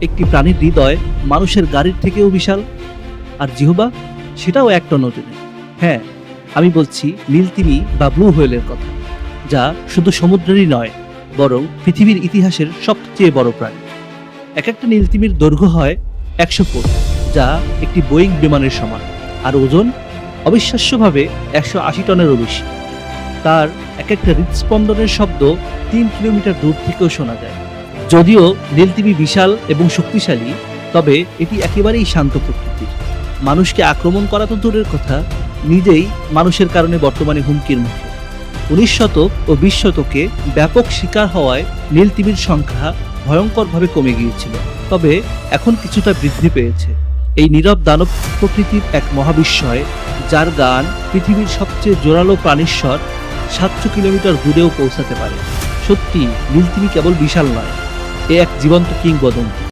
একটি প্রাণীর হৃদয় মানুষের গাড়ির থেকেও বিশাল। আর জিহবা, সেটাও এক টন। ওজনের হ্যাঁ আমি বলছি নীলতিমি বা ব্লু হোয়েলের কথা, যা শুধু সমুদ্রেরই নয়, বরং পৃথিবীর ইতিহাসের সবচেয়ে বড় প্রাণী। এক একটা নীলতিমির দৈর্ঘ্য হয় একশো ফুট, যা একটি বোয়িং বিমানের সমান, আর ওজন অবিশ্বাস্যভাবে একশো আশি টনেরও বেশি। তার এক একটা হৃদস্পন্দনের শব্দ তিন কিলোমিটার দূর থেকেও শোনা যায়। যদিও নীলতিমি বিশাল এবং শক্তিশালী, তবে এটি একেবারেই শান্ত প্রকৃতির। মানুষকে আক্রমণ করা তো দূরের কথা, নিজেই মানুষের কারণে বর্তমানে হুমকির মুখে। উনিশ শতক ও বিশ শতকে ব্যাপক শিকার হওয়ায় নীলতিমির সংখ্যা ভয়ঙ্করভাবে কমে গিয়েছিল, তবে এখন কিছুটা বৃদ্ধি পেয়েছে। এই নীরব দানব প্রকৃতির এক মহাবিস্ময়, যার গান পৃথিবীর সবচেয়ে জোরালো প্রাণীশ্বর সাতশো কিলোমিটার দূরেও পৌঁছাতে পারে। সত্যি নীলতিমি কেবল বিশাল নয় এ এক জীবন্ত কিংবদন্তি।